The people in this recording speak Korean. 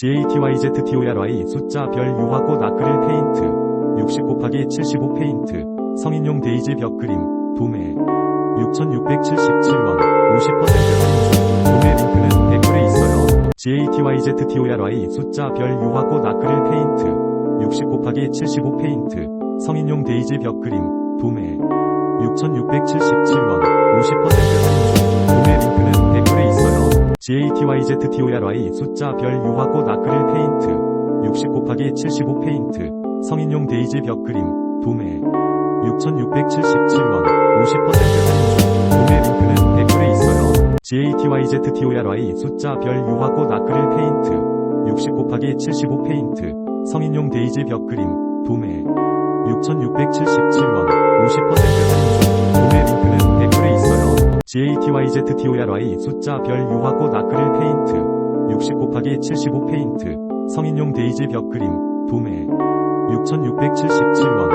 GATYZTORY 숫자 별 유화꽃 아크릴 페인트. 60 곱하기 75 페인트. 성인용 데이지 벽 그림. 도매. 6,677원. 50% 할인 중. 도매 링크는 댓글에 있어요. GATYZTORY 숫자 별 유화꽃 아크릴 페인트. 60 곱하기 75 페인트. 성인용 데이지 벽 그림. 도매. 6,677원. 50% 있어요. GATYZTORY 숫자 별 유화꽃 아크릴 페인트. 60 곱하기 75 페인트. 성인용 데이지 벽 그림. 도매. 6,677원 50% 할인 중 도매 링크는 댓글에 있어요. GATYZTORY 숫자 별 유화꽃 아크릴 페인트. 60 곱하기 75 페인트. 성인용 데이지 벽 그림. 도매. 6,677원 GATYZTORY 숫자 별 유화꽃 아크릴 페인트. 60 곱하기 75 페인트. 성인용 데이지 벽 그림. 도매. 6,677원